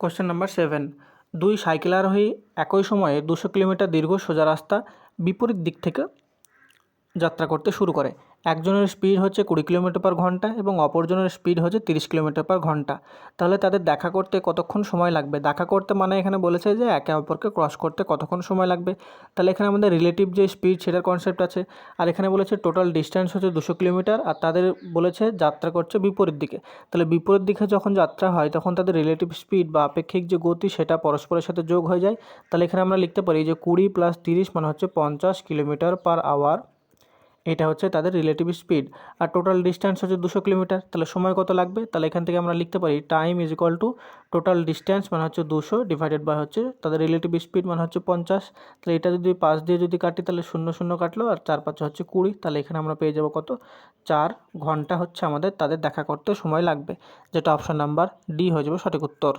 Question number seven দুই cycle আরোহী একই সময়ে দুশো কিলোমিটার দীর্ঘ সোজা রাস্তা বিপরীত দিক থেকে যাত্রা করতে শুরু করে। একজনের স্পিড হচ্ছে কুড়ি কিলোমিটার পার ঘণ্টা এবং অপরজনের স্পিড হচ্ছে তিরিশ কিলোমিটার পার ঘণ্টা। তাহলে তাদের দেখা করতে কতক্ষণ সময় লাগবে? দেখা করতে মানে এখানে বলেছে যে একে অপরকে ক্রস করতে কতক্ষণ সময় লাগবে? তাহলে এখানে আমাদের রিলেটিভ যে স্পিড সেটার কনসেপ্ট আছে। আর এখানে বলেছে টোটাল ডিস্ট্যান্স হচ্ছে দুশো কিলোমিটার আর তাদের বলেছে যাত্রা করছে বিপরীত দিকে। তাহলে বিপরীত দিকে যখন যাত্রা হয় তখন তাদের রিলেটিভ স্পিড বা আপেক্ষিক যে গতি সেটা পরস্পরের সাথে যোগ হয়ে যায়। তাহলে এখানে আমরা লিখতে পারি যে কুড়ি প্লাস তিরিশ মানে হচ্ছে পঞ্চাশ কিলোমিটার পার আওয়ার এটা হচ্ছে তাদের রিলেটিভ স্পিড আর টোটাল ডিস্ট্যান্স হচ্ছে দুশো কিলোমিটার। তাহলে সময় কত লাগবে? তাহলে এখান থেকে আমরা লিখতে পারি time is equal to total distance মানে হচ্ছে দুশো ডিভাইডেড বাই হচ্ছে তাদের রিলেটিভ স্পিড মানে হচ্ছে পঞ্চাশ। তাহলে এটা যদি পাঁচ দিয়ে যদি কাটি, তাহলে শূন্য শূন্য কাটলো। আর চার পাঁচে হচ্ছে কুড়ি। তাহলে এখানে আমরা পেয়ে যাব কত? চার ঘণ্টা হচ্ছে আমাদের তাদের দেখা করতে সময় লাগবে। যেটা অপশান নাম্বার ডি হয়ে যাবে সঠিক উত্তর।